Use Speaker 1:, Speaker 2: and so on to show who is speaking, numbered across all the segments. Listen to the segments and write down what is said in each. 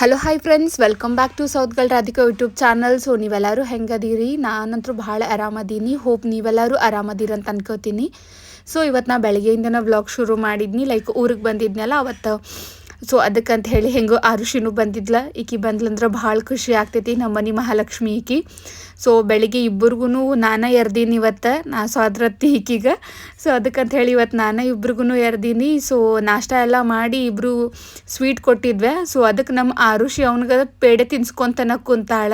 Speaker 1: Hello hi friends welcome back to south gal Radhika YouTube channel so ನೀವೆಲ್ಲರೂ ಹೆಂಗದೀರಿ? ನಾನಂತರೂ ಭಾಳ ಆರಾಮದೀನಿ. Hope ನೀವೆಲ್ಲರೂ ಆರಾಮದೀರಿ ಅಂತ ಅನ್ಕೋತೀನಿ. ಸೊ ಇವತ್ತು ನಾ ಬೆಳಗ್ಗೆಯಿಂದನೇ ವ್ಲಾಗ್ ಶುರು ಮಾಡಿದ್ನಿ. ಲೈಕ್ ಊರಿಗೆ ಬಂದಿದ್ನಲ್ಲ, ಅವತ್ತು ಸೊ ಅದಕ್ಕಂತ ಹೇಳಿ ಹೆಂಗೋ ಆರುಷಿನೂ ಬಂದಿದ್ಲ. ಈಕಿ ಬಂದ್ಲಂದ್ರೆ ಭಾಳ ಖುಷಿ ಆಗ್ತೈತಿ ನಮ್ಮ ಮನೆ ಮಹಾಲಕ್ಷ್ಮಿ ಈಕಿ. ಸೊ ಬೆಳಿಗ್ಗೆ ಇಬ್ಬರಿಗೂ ನಾನೇ ಎರ್ದೀನಿ ಇವತ್ತು. ನಾ ಸ್ವಾದ್ರತ್ತಿ ಈಕಿಗೆ. ಸೊ ಅದಕ್ಕಂತ ಹೇಳಿ ಇವತ್ತು ನಾನು ಇಬ್ರಿಗೂ ಎರ್ದೀನಿ. ಸೊ ನಾಷ್ಟ ಎಲ್ಲ ಮಾಡಿ ಇಬ್ಬರು ಸ್ವೀಟ್ ಕೊಟ್ಟಿದ್ವೆ. ಸೊ ಅದಕ್ಕೆ ನಮ್ಮ ಆರುಷಿ ಅವನಿಗೆ ಪೇಡೆ ತಿನ್ಸ್ಕೊಂತನ ಕುಂತಾಳ.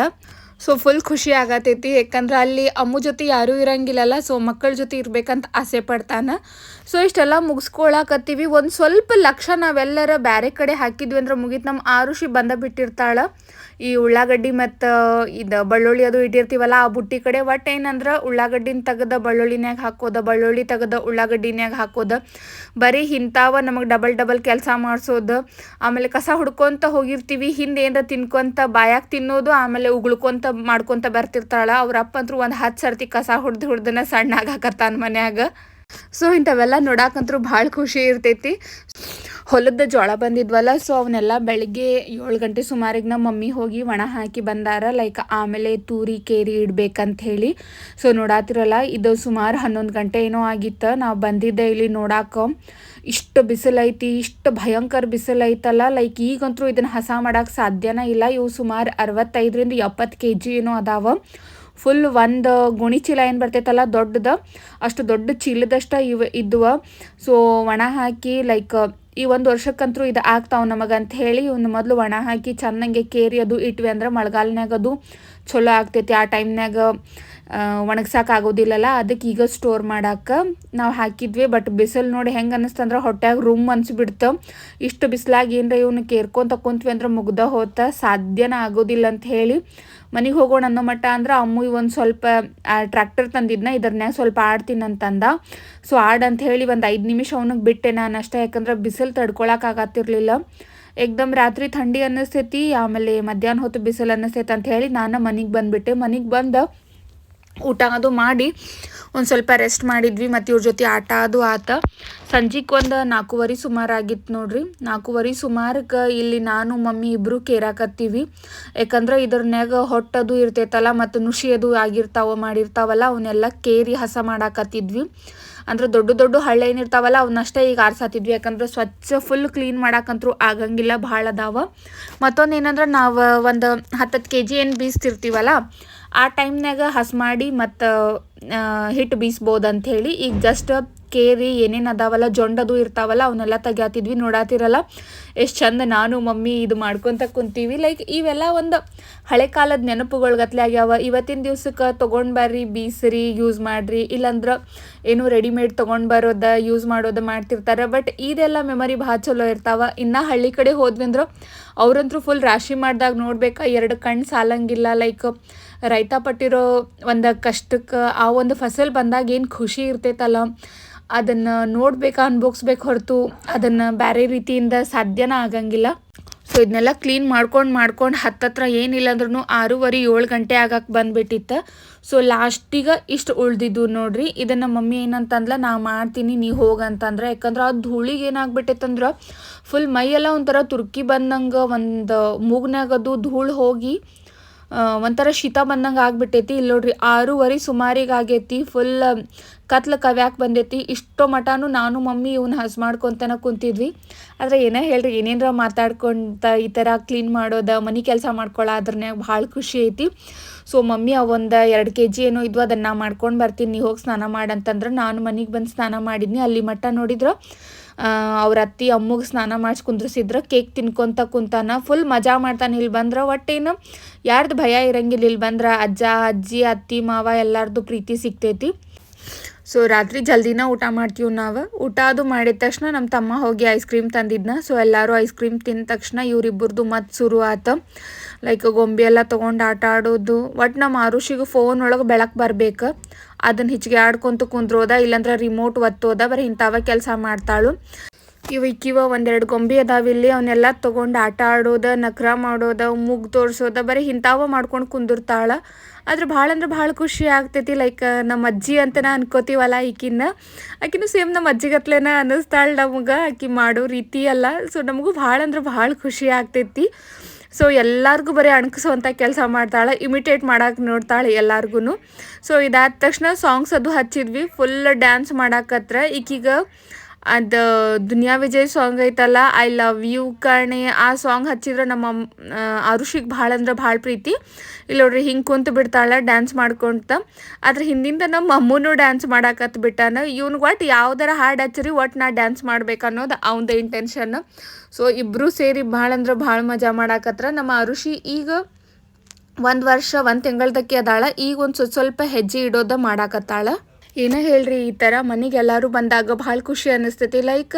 Speaker 1: ಸೊ ಫುಲ್ ಖುಷಿ ಆಗತೈತಿ. ಯಾಕಂದ್ರೆ ಅಲ್ಲಿ ಅಮ್ಮ ಜೊತೆ ಯಾರೂ ಇರಂಗಿಲ್ಲಲ್ಲ ಸೊ ಮಕ್ಕಳ ಜೊತೆ ಇರ್ಬೇಕಂತ ಆಸೆ ಪಡ್ತಾನೆ. ಸೊ ಇಷ್ಟೆಲ್ಲ ಮುಗಿಸ್ಕೊಳಕತ್ತೀವಿ. ಒಂದು ಸ್ವಲ್ಪ ಲಕ್ಷ ನಾವೆಲ್ಲರ ಬೇರೆ ಕಡೆ ಹಾಕಿದ್ವಿ ಅಂದ್ರೆ ಮುಗೀತು. ನಮ್ಮ ಆರುಷಿ ಬಂದ ಬಿಟ್ಟಿರ್ತಾಳೆ. ಈ ಉಳ್ಳಾಗಡ್ಡಿ ಮತ್ತು, ಇದು ಬಳ್ಳುಳ್ಳಿ ಅದು ಇಟ್ಟಿರ್ತೀವಲ್ಲ, ಆ ಬುಟ್ಟಿ ಕಡೆ. ಒಟ್ಟು ಏನಂದ್ರೆ ಉಳ್ಳಾಗಡ್ಡಿನ ತೆಗೆದ ಬಳ್ಳುಳ್ಳಿನಾಗ ಹಾಕೋದ, ಬಳ್ಳುಳ್ಳಿ ತೆಗೆದ ಉಳ್ಳಾಗಡ್ಡಿನಾಗ ಹಾಕೋದ. ಬರೀ ಇಂಥವ ನಮಗೆ ಡಬಲ್ ಡಬಲ್ ಕೆಲಸ ಮಾಡಿಸೋದು. ಆಮೇಲೆ ಕಸ ಹುಡ್ಕೊತ ಹೋಗಿರ್ತೀವಿ, ಹಿಂದೆ ಏನಾರ ತಿನ್ಕೊಂತ, ಬಾಯಾಗ ತಿನ್ನೋದು, ಆಮೇಲೆ ಉಗುಳ್ಕೊಂತ ಮಾಡ್ಕೊಂತ ಬರ್ತಿರ್ತಾಳ. ಅವ್ರ ಅಪ್ಪ ಅಂತೂ ಒಂದು ಹತ್ತು ಸರ್ತಿ ಕಸ ಹೊಡೆದು ಹುಡ್ದನ ಸಣ್ಣ ಆಗಾಕತ್ತಾನ ಮನ್ಯಾಗ. ಸೊ ಇಂಥವೆಲ್ಲ ನೋಡಾಕಂತೂ ಭಾಳ ಖುಷಿ ಇರ್ತೈತಿ. ಹೊಲದ ಜೋಳ ಬಂದಿದ್ವಲ್ಲ ಸೊ ಅವನ್ನೆಲ್ಲ ಬೆಳಿಗ್ಗೆ ಏಳು ಗಂಟೆ ಸುಮಾರಿಗೆ ನಮ್ಮ ಮಮ್ಮಿ ಹೋಗಿ ಒಣ ಹಾಕಿ ಬಂದಾರ ಲೈಕ್ ಆಮೇಲೆ ತೂರಿ, ಕೇರಿ ಇಡ್ಬೇಕಂತ ಹೇಳಿ. ಸೊ ನೋಡಾತಿರಲ್ಲ, ಇದು ಸುಮಾರು ಹನ್ನೊಂದು ಗಂಟೆ ಏನೋ ಆಗಿತ್ತು, ನಾವು ಬಂದಿದ್ದೆ ಇಲ್ಲಿ ನೋಡಾಕ. ಇಷ್ಟು ಬಿಸಿಲೈತಿ ಇಷ್ಟು ಭಯಂಕರ ಬಿಸಿಲೈತಲ್ಲ ಲೈಕ್ ಈಗಂತೂ ಇದನ್ನು ಹಸ ಮಾಡೋಕೆ ಸಾಧ್ಯನೇ ಇಲ್ಲ, ಇವು ಸುಮಾರು ಅರವತ್ತೈದರಿಂದ ಎಪ್ಪತ್ತು ಕೆ ಜಿ ಏನೋ ಅದಾವ. ಫುಲ್ ಒಂದು ಗುಣಿ ಚೀಲ ಏನು ಬರ್ತೈತಲ್ಲ, ದೊಡ್ಡದ, ಅಷ್ಟು ದೊಡ್ಡ ಚೀಲದಷ್ಟ ಇವ ಇದ್ವ. ಸೊ ಒಣ ಹಾಕಿ ಲೈಕ್ ಈ ಒಂದು ವರ್ಷಕ್ಕಂತೂ ಇದು ಆಗ್ತಾವ ಅಂತ ಹೇಳಿ ಇವ್ನ ಮೊದಲು ಒಣ ಹಾಕಿ ಚೆನ್ನಾಗೆ ಕೇರಿ ಅದು ಇಟ್ವಿ ಅಂದ್ರೆ ಮಳೆಗಾಲನಾಗ ಅದು ಚಲೋ ಆಗ್ತೈತಿ. ಆ ಟೈಮ್ನಾಗ ಆಗೋದಿಲ್ಲಲ್ಲ ಅದಕ್ಕೆ ಈಗ ಸ್ಟೋರ್ ಮಾಡಕ್ಕೆ ನಾವು ಹಾಕಿದ್ವಿ. ಬಟ್ ಬಿಸಿಲು ನೋಡಿ ಹೆಂಗೆ ಅನ್ನಿಸ್ತಂದ್ರೆ ಹೊಟ್ಯಾಗ ರೂಮ್ ಅನ್ಸ್ಬಿಡ್ತು. ಇಷ್ಟು ಬಿಸಿಲಾಗಿ ಏನರ ಇವನು ಕೇರ್ಕೊಂತ ಕುಂತ್ವಿ ಅಂದ್ರೆ ಮುಗ್ದ ಹೋತ. ಸಾಧ್ಯನ ಆಗೋದಿಲ್ಲ ಅಂತ ಹೇಳಿ ಮನೆಗೆ ಹೋಗೋಣ ಅನ್ನೋ ಮಟ್ಟ ಅಂದ್ರೆ ಅಮ್ಮು ಒಂದು ಸ್ವಲ್ಪ ಟ್ರ್ಯಾಕ್ಟರ್ ತಂದಿದ್ನ, ಇದ್ರನ್ಯಾಗ ಸ್ವಲ್ಪ ಆಡ್ತೀನಿ ಅಂತಂದ ಸೊ ಆಡ್ ಅಂತ ಹೇಳಿ ಒಂದು ಐದು ನಿಮಿಷ ಅವನಿಗೆ ಬಿಟ್ಟೆ ನಾನು ಅಷ್ಟೇ. ಯಾಕಂದ್ರೆ ಬಿಸಿಲು ತಡ್ಕೊಳಕ್ಕಾಗತ್ತಿರ್ಲಿಲ್ಲ. ಏಕ್ದಮ್ ರಾತ್ರಿ ಥಂಡಿ ಅನ್ನಿಸ್ತೈತಿ, ಆಮೇಲೆ ಮಧ್ಯಾಹ್ನ ಹೊತ್ತು ಬಿಸಿಲು ಅನ್ನಿಸ್ತೈತೆ ಅಂತ ಹೇಳಿ ನಾನು ಮನೆಗೆ ಬಂದುಬಿಟ್ಟೆ. ಮನೆಗೆ ಬಂದು ಊಟ ಅದು ಮಾಡಿ ಒಂದು ಸ್ವಲ್ಪ ರೆಸ್ಟ್ ಮಾಡಿದ್ವಿ. ಮತ್ತು ಇವ್ರ ಜೊತೆ ಆಟ ಅದು ಆತ. ಸಂಜೆಗೆ ಒಂದು ನಾಲ್ಕೂವರೆ ಸುಮಾರು ಆಗಿತ್ತು ನೋಡ್ರಿ. ನಾಲ್ಕೂವರೆ ಸುಮಾರಕ್ಕೆ ಇಲ್ಲಿ ನಾನು, ಮಮ್ಮಿ ಇಬ್ಬರು ಕೇರಾಕತ್ತೀವಿ. ಯಾಕಂದ್ರೆ ಇದ್ರನ್ಯಾಗ ಹೊಟ್ಟದು ಇರ್ತೈತಲ್ಲ ಮತ್ತು ನುಷಿ ಅದು ಆಗಿರ್ತಾವ, ಮಾಡಿರ್ತಾವಲ್ಲ ಅವನ್ನೆಲ್ಲ ಕೇರಿ ಹಸ ಮಾಡಾಕತ್ತಿದ್ವಿ. ಅಂದ್ರೆ ದೊಡ್ಡ ದೊಡ್ಡ ಹಳ್ಳ ಏನಿರ್ತಾವಲ್ಲ ಅವನ್ನಷ್ಟೇ ಈಗ ಆರ್ಸಾತಿದ್ವಿ. ಯಾಕಂದ್ರೆ ಸ್ವಚ್ಛ ಫುಲ್ ಕ್ಲೀನ್ ಮಾಡಾಕಂತರೂ ಆಗಂಗಿಲ್ಲ, ಭಾಳ ಅದಾವ. ಮತ್ತೊಂದು ಏನಂದ್ರೆ ನಾವು ಒಂದು ಹತ್ತತ್ತು ಕೆ ಜಿ ಏನು ಬೀಸ್ತಿರ್ತೀವಲ್ಲ, ಆ ಟೈಮ್ನಾಗ ಹಸ್ ಮಾಡಿ ಮತ್ತು ಹಿಟ್ಟು ಬೀಸ್ಬೋದು ಅಂಥೇಳಿ ಈಗ ಜಸ್ಟ್ ಕೇರಿ ಏನೇನು ಅದಾವಲ್ಲ, ಜೊಂಡದು ಇರ್ತಾವಲ್ಲ, ಅವನ್ನೆಲ್ಲ ತೆಗ್ಯಾತಿದ್ವಿ. ನೋಡಾತಿರಲ್ಲ, ಎಷ್ಟು ಚಂದ ನಾನು, ಮಮ್ಮಿ ಇದು ಮಾಡ್ಕೊತ ಕುಂತೀವಿ. ಲೈಕ್ ಇವೆಲ್ಲ ಒಂದು ಹಳೆ ಕಾಲದ ನೆನಪುಗಳು ಗತ್ಲೆ ಆಗ್ಯಾವ. ಇವತ್ತಿನ ದಿವ್ಸಕ್ಕೆ ತೊಗೊಂಡು ಬರ್ರಿ, ಬೀಸ್ರಿ ಯೂಸ್ ಮಾಡಿರಿ. ಇಲ್ಲಾಂದ್ರೆ ಏನು ರೆಡಿಮೇಡ್ ತೊಗೊಂಡು ಬರೋದ ಯೂಸ್ ಮಾಡೋದು ಮಾಡ್ತಿರ್ತಾರೆ. ಬಟ್ ಇದೆಲ್ಲ ಮೆಮರಿ ಭಾಳ ಚಲೋ ಇರ್ತಾವ. ಇನ್ನು ಹಳ್ಳಿ ಕಡೆ ಹೋದ್ವಿ ಅಂದ್ರೆ ಅವ್ರಂತೂ ಫುಲ್ ರಾಶಿ ಮಾಡಿದಾಗ ನೋಡ್ಬೇಕಾ, ಎರಡು ಕಣ್ಣು ಸಾಲಂಗಿಲ್ಲ. ಲೈಕ್ ರೈತ ಪಟ್ಟಿರೋ ಒಂದು ಕಷ್ಟಕ್ಕೆ ಆ ಒಂದು ಫಸಲ್ ಬಂದಾಗ ಏನು ಖುಷಿ ಇರ್ತೈತಲ್ಲ. ಅದನ್ನು ನೋಡ್ಬೇಕು ಅನ್ಭೋಗಿಸ್ಬೇಕು ಹೊರತು ಅದನ್ನು ಬೇರೆ ರೀತಿಯಿಂದ ಸಾಧ್ಯನ ಆಗಂಗಿಲ್ಲ. ಸೊ ಇದನ್ನೆಲ್ಲ ಕ್ಲೀನ್ ಮಾಡ್ಕೊಂಡು ಮಾಡ್ಕೊಂಡು ಹತ್ತತ್ರ ಏನಿಲ್ಲ ಅಂದ್ರೂ ಆರೂವರೆ, ಏಳು ಗಂಟೆ ಆಗಕ್ಕೆ ಬಂದುಬಿಟ್ಟಿತ್ತು. ಸೊ ಲಾಸ್ಟಿಗೆ ಇಷ್ಟು ಉಳ್ದಿದ್ದು ನೋಡ್ರಿ, ಇದನ್ನು ಮಮ್ಮಿ ಏನಂತಂದ್ಲ, ನಾ ಮಾಡ್ತೀನಿ, ನೀ ಹೋಗಂತಂದ್ರೆ ಯಾಕಂದ್ರೆ ಆ ಧೂಳಿಗೆ ಏನಾಗ್ಬಿಟ್ಟೈತಂದ್ರೆ ಫುಲ್ ಮೈಯೆಲ್ಲ ಒಂಥರ ತುರ್ಕಿ ಬಂದಂಗೆ ಒಂದು ಮೂಗ್ನಾಗದು ಧೂಳು ಹೋಗಿ ಒಂಥರ ಶೀತ ಬಂದಂಗೆ ಆಗ್ಬಿಟ್ಟೈತಿ. ಇಲ್ಲಿ ನೋಡ್ರಿ ಆರೂವರೆ ಸುಮಾರಿಗೆ ಆಗೈತಿ ಫುಲ್ ಕತ್ಲು ಕವ್ಯಾಕೆ ಬಂದೈತಿ. ಇಷ್ಟೋ ಮಟನೂ ನಾನು, ಮಮ್ಮಿ ಇವನ್ನ ಹಸ್ ಮಾಡ್ಕೊತನ ಕುಂತಿದ್ವಿ. ಆದರೆ ಏನೇ ಹೇಳ್ರಿ, ಏನೇನರ ಮಾತಾಡ್ಕೊಂತ ಈ ಥರ ಕ್ಲೀನ್ ಮಾಡೋದ, ಮನೆ ಕೆಲಸ ಮಾಡ್ಕೊಳ್ಳೋ ಅದ್ರನ್ಯಾಗ ಭಾಳ ಖುಷಿ ಐತಿ. ಸೊ ಮಮ್ಮಿ ಅವೊಂದು ಎರಡು ಕೆ ಜಿ ಏನೋ ಇದ್ವು, ಅದನ್ನು ಮಾಡ್ಕೊಂಡು ಬರ್ತೀನಿ, ನೀ ಹೋಗಿ ಸ್ನಾನ ಮಾಡಂತಂದ್ರೆ ನಾನು ಮನೆಗೆ ಬಂದು ಸ್ನಾನ ಮಾಡಿದ್ನಿ. ಅಲ್ಲಿ ಮಟ್ಟ ನೋಡಿದ್ರೆ ಅವ್ರ ಅತ್ತಿ ಅಮ್ಮಗೆ ಸ್ನಾನ ಮಾಡಿಸಿ ಕುಂದ್ರಿಸಿದ್ರೆ, ಕೇಕ್ ತಿನ್ಕೊಂತ ಕುಂತಾನ ಫುಲ್ ಮಜಾ ಮಾಡ್ತಾನೆ. ಇಲ್ಲಿ ಬಂದ್ರೆ ಒಟ್ಟೇನು ಯಾರ್ದು ಭಯ ಇರಂಗಿಲ್ಲ. ಇಲ್ಲಿ ಬಂದ್ರೆ ಅಜ್ಜ, ಅಜ್ಜಿ, ಅತ್ತಿ, ಮಾವ ಎಲ್ಲಾರ್ದು ಪ್ರೀತಿ ಸಿಗ್ತೈತಿ. ಸೊ ರಾತ್ರಿ ಜಲ್ದಿನ ಊಟ ಮಾಡ್ತೀವಿ ನಾವು. ಊಟ ಅದು ಮಾಡಿದ ತಕ್ಷಣ ನಮ್ಮ ತಮ್ಮ ಹೋಗಿ ಐಸ್ ಕ್ರೀಮ್ ತಂದಿದ್ನ. ಸೊ ಎಲ್ಲರೂ ಐಸ್ ಕ್ರೀಮ್ ತಿಂದ ತಕ್ಷಣ ಇವರಿಬ್ಬರದು ಮತ್ತೆ ಶುರು ಆತ. ಲೈಕ್ ಗೊಂಬೆ ಎಲ್ಲ ತೊಗೊಂಡು ಆಟ ಆಡೋದು. ಒಟ್ಟು ನಮ್ಮ ಆರುಷಿಗೆ ಫೋನ್ ಒಳಗೆ ಬೆಳಕು ಬರಬೇಕು. ಅದನ್ನು ಹೆಚ್ಚಿಗೆ ಆಡ್ಕೊಂತ ಕುಂದ್ರೋದ, ಇಲ್ಲಾಂದ್ರೆ ರಿಮೋಟ್ ಒತ್ತೋದ, ಬರೀ ಇಂಥವ ಕೆಲಸ ಮಾಡ್ತಾಳು. ಇವ ಇಕ್ಕಿವ ಒಂದೆರಡು ಗೊಂಬೆ ಅದಾವ ಇಲ್ಲಿ. ಅವನ್ನೆಲ್ಲ ತೊಗೊಂಡು ಆಟ ಆಡೋದ, ನಕ್ರ ಮಾಡೋದ, ಮುಗ್ ತೋರಿಸೋದ, ಬರೀ ಇಂಥಾವ ಮಾಡ್ಕೊಂಡು ಕುಂದಿರ್ತಾಳ. ಆದ್ರೆ ಭಾಳ ಅಂದ್ರೆ ಭಾಳ ಖುಷಿ ಆಗ್ತೈತಿ. ಲೈಕ್ ನಮ್ಮ ಅಜ್ಜಿ ಅಂತನ ಅನ್ಕೋತೀವಲ್ಲ ಈಕಿನ ಆಕಿನೂ ಸೇಮ್ ನಮ್ಮ ಅಜ್ಜಿಗತ್ಲೆನ ಅನ್ನಿಸ್ತಾಳೆ ನಮ್ಗೆ. ಆಕಿ ಮಾಡೋ ರೀತಿ ಅಲ್ಲ. ಸೊ ನಮಗೂ ಭಾಳ ಅಂದ್ರೆ ಭಾಳ ಖುಷಿ ಆಗ್ತೈತಿ. ಸೊ ಎಲ್ಲರಿಗೂ ಬರೀ ಅಣಕಿಸುವಂಥ ಕೆಲಸ ಮಾಡ್ತಾಳೆ. ಇಮಿಟೇಟ್ ಮಾಡಕ್ಕೆ ನೋಡ್ತಾಳೆ ಎಲ್ಲಾರ್ಗು ಸೊ ಇದಾದ ತಕ್ಷಣ ಸಾಂಗ್ಸ್ ಅದು ಹಚ್ಚಿದ್ವಿ. ಫುಲ್ ಡ್ಯಾನ್ಸ್ ಮಾಡಾಕತ್ರ. ಈಕೀಗ ಅದು ದುನಿಯಾ ವಿಜಯ್ ಸಾಂಗ್ ಐತಲ್ಲ ಐ ಲವ್ ಯು ಕಣೆ, ಆ ಸಾಂಗ್ ಹಚ್ಚಿದ್ರೆ ನಮ್ಮ ಅರುಷಿಗೆ ಭಾಳ ಅಂದ್ರೆ ಭಾಳ ಪ್ರೀತಿ. ಇಲ್ಲಿ ನೋಡ್ರಿ ಹಿಂಗೆ ಕುಂತು ಬಿಡ್ತಾಳೆ ಡ್ಯಾನ್ಸ್ ಮಾಡ್ಕೊಂತ. ಅದ್ರ ಹಿಂದಿಂದ ನಮ್ಮ ಅಮ್ಮನೂ ಡ್ಯಾನ್ಸ್ ಮಾಡಾಕತ್ ಬಿಟ್ಟಾನ. ಇವ್ನಿಗೆ ಒಟ್ಟು ಯಾವ್ದಾರ ಹಾಡು ಹಚ್ಚಿರಿ ಒಟ್ಟು ನಾ ಡ್ಯಾನ್ಸ್ ಮಾಡ್ಬೇಕು ಅನ್ನೋದು ಇಂಟೆನ್ಷನ್ ಸೊ ಇಬ್ಬರೂ ಸೇರಿ ಭಾಳ ಅಂದ್ರೆ ಭಾಳ ಮಜಾ ಮಾಡಾಕತ್ರ. ನಮ್ಮ ಅರುಷಿ ಈಗ ಒಂದು ವರ್ಷ, ಒಂದು ತಿಂಗಳದಕ್ಕೆ ಅದಾಳ. ಈಗ ಒಂದು ಸ್ವಲ್ಪ ಹೆಜ್ಜೆ ಇಡೋದ ಮಾಡಾಕತ್ತಾಳ. ಏನೇ ಹೇಳ್ರಿ ಈ ತರ ಮನೆಗೆ ಎಲ್ಲರೂ ಬಂದಾಗ ಬಹಳ ಖುಷಿ ಅನ್ನಿಸ್ತೈತಿ. ಲೈಕ್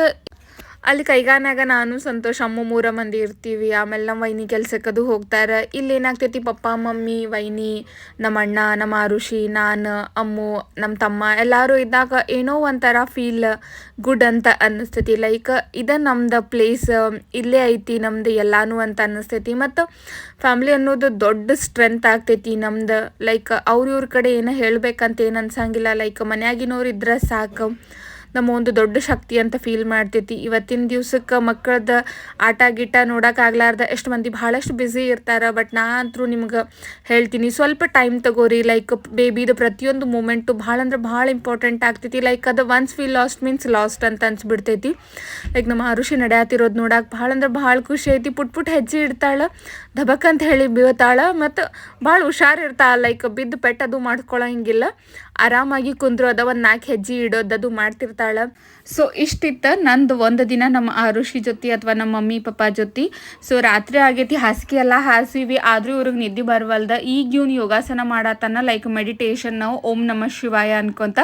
Speaker 1: ಅಲ್ಲಿ ಕೈಗಾನಾಗ ನಾನು, ಸಂತೋಷ, ಅಮ್ಮ ಮೂರ ಮಂದಿ ಇರ್ತೀವಿ. ಆಮೇಲೆ ನಮ್ಮ ವೈನಿ ಕೆಲ್ಸಕ್ಕದು ಹೋಗ್ತಾರೆ. ಇಲ್ಲಿ ಏನಾಗ್ತೈತಿ? ಪಪ್ಪ, ಮಮ್ಮಿ, ವೈನಿ ನಮ್ಮ ಅಣ್ಣ ನಮ್ಮ ಆರುಷಿ, ನಾನು, ಅಮ್ಮು ನಮ್ಮ ತಮ್ಮ ಎಲ್ಲರೂ ಇದ್ದಾಗ ಏನೋ ಒಂಥರ ಫೀಲ್ ಗುಡ್ ಅಂತ ಅನ್ನಿಸ್ತೈತಿ. ಲೈಕ್ ಇದು ನಮ್ದು ಪ್ಲೇಸ್ ಇಲ್ಲೇ ಐತಿ, ನಮ್ದು ಎಲ್ಲಾನು ಅಂತ ಅನ್ನಿಸ್ತೈತಿ. ಮತ್ತು ಫ್ಯಾಮ್ಲಿ ಅನ್ನೋದು ದೊಡ್ಡ ಸ್ಟ್ರೆಂತ್ ಆಗ್ತೈತಿ ನಮ್ದು. ಲೈಕ್ ಅವ್ರ ಇವ್ರ ಕಡೆ ಏನೋ ಹೇಳ್ಬೇಕಂತ ಏನು ಅನ್ಸಂಗಿಲ್ಲ. ಲೈಕ್ ಮನ್ಯಾಗಿನವ್ರು ಇದ್ರೆ ಸಾಕು. ನಮ್ಮ ಒಂದು ದೊಡ್ಡ ಶಕ್ತಿ ಅಂತ ಫೀಲ್ ಮಾಡ್ತೈತಿ. ಇವತ್ತಿನ ದಿವ್ಸಕ್ಕೆ ಮಕ್ಕಳದ ಆಟ ಗೀಟ ನೋಡೋಕ್ಕಾಗ್ಲಾರ್ದ ಎಷ್ಟು ಮಂದಿ ಭಾಳಷ್ಟು ಬ್ಯುಸಿ ಇರ್ತಾರೆ ಬಟ್ ನಾ ಅಂತೂ ನಿಮ್ಗೆ ಹೇಳ್ತೀನಿ, ಸ್ವಲ್ಪ ಟೈಮ್ ತಗೋರಿ. ಲೈಕ್ ಬೇಬಿದು ಪ್ರತಿಯೊಂದು ಮೂಮೆಂಟು ಭಾಳ ಅಂದ್ರೆ ಭಾಳ ಇಂಪಾರ್ಟೆಂಟ್ ಆಗ್ತೈತಿ. ಲೈಕ್ ಅದು once we lost means lost ಅಂತ ಅನ್ಸ್ಬಿಡ್ತೈತಿ. ಲೈಕ್ ನಮ್ಮ ಅರುಷಿ ನಡೆಯತ್ತಿರೋದು ನೋಡಕ್ಕೆ ಭಾಳ ಅಂದ್ರೆ ಭಾಳ ಖುಷಿ ಐತಿ. ಪುಟ್ ಪುಟ್ ಹೆಜ್ಜೆ ಇಡ್ತಾಳೆ ಧಬಕ್ ಅಂತ ಹೇಳಿ ಬೀಳ್ತಾಳೆ, ಮತ್ತು ಭಾಳ ಹುಷಾರಿರ್ತಾಳೆ ಲೈಕ್ ಬಿದ್ದು ಪೆಟ್ಟದು ಮಾಡ್ಕೊಳ್ಳೋ ಹಿಂಗಿಲ್ಲ ಆರಾಮಾಗಿ ಕುಂದ್ರೋದ ಒಂದು ನಾಲ್ಕು ಹೆಜ್ಜೆ ಇಡೋದದು ಮಾಡ್ತಿರ್ತಾಳೆ. ಸೊ ಇಷ್ಟಿತ್ತ ನಂದು ಒಂದು ದಿನ ನಮ್ಮ ಆರುಷಿ ಜೊತೆ ಅಥವಾ ನಮ್ಮ ಮಮ್ಮಿ, ಪಪ್ಪ ಜೊತೆ. ಸೊ ರಾತ್ರಿ ಆಗೈತಿ, ಹಾಸಿಗೆ ಎಲ್ಲ ಹಾಸಿವಿ. ಆದರೂ ಇವ್ರಿಗೆ ನಿದ್ದೆ ಬರವಲ್ದ. ಈಗ ಇವ್ನು ಯೋಗಾಸನ ಮಾಡತ್ತಾನ ಲೈಕ್ ಮೆಡಿಟೇಷನ್ ನಾವು ಓಂ ನಮ ಶಿವಾಯ ಅನ್ಕೊಂತ.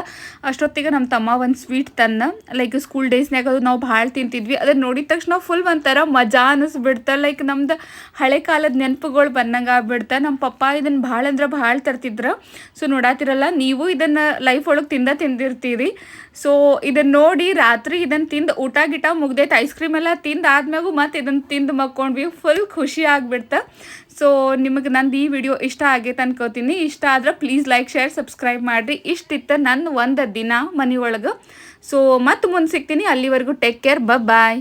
Speaker 1: ಅಷ್ಟೊತ್ತಿಗೆ ನಮ್ಮ ತಮ್ಮ ಒಂದು ಸ್ವೀಟ್ ತನ್ನ ಲೈಕ್ ಸ್ಕೂಲ್ ಡೇಸ್ನಾಗ ಅದು ನಾವು ಭಾಳ ತಿಂತಿದ್ವಿ. ಅದನ್ನ ನೋಡಿದ ತಕ್ಷಣ ಫುಲ್ ಒಂಥರ ಮಜಾ ಅನ್ನಿಸ್ಬಿಡ್ತ ಲೈಕ್ ನಮ್ದು ಹಳೆ ಕಾಲದ ನೆನಪುಗಳು ಬಂದಂಗೆ ಆಗ್ಬಿಡ್ತ. ನಮ್ಮ ಪಪ್ಪ ಇದನ್ನು ಭಾಳ ಅಂದ್ರೆ ಭಾಳ ತರ್ತಿದ್ರು. ಸೊ ನೋಡಾತಿರಲ್ಲ, ನೀವು ಇದನ್ನು ಲೈಫ್ ಒಳಗೆ ತಿಂದ ತಿಂದಿರ್ತೀರಿ. ಸೊ ಇದನ್ನು ನೋಡಿ ರಾತ್ರಿ ಇದನ್ನು ತಿಂದು ಊಟ ಗಿಟ ಮುಗ್ದೈತೆ ಐಸ್ ಕ್ರೀಮ್ ಎಲ್ಲ ತಿಂದ ಆದ್ಮ್ಯಾಗು ಮತ್ತೆ ಇದನ್ನು ತಿಂದು ಮಕ್ಕೊಂಡ್ವಿ ಫುಲ್ ಖುಷಿ ಆಗ್ಬಿಡ್ತ. ಸೊ ನಿಮಗೆ ನಂದು ಈ ವಿಡಿಯೋ ಇಷ್ಟ ಆಗೈತೆ ಅನ್ಕೋತೀನಿ. ಇಷ್ಟ ಆದ್ರೆ ಪ್ಲೀಸ್ ಲೈಕ್ ಶೇರ್ ಸಬ್ಸ್ಕ್ರೈಬ್ ಮಾಡಿರಿ. ಇಷ್ಟಿತ್ತು ನನ್ನ ಒಂದು ದಿನ ಮನೆಯೊಳಗೆ. ಸೊ ಮತ್ತೆ ಮುಂದೆ ಸಿಗ್ತೀನಿ. ಅಲ್ಲಿವರೆಗೂ ಟೇಕ್ ಕೇರ್ ಬಾಯ್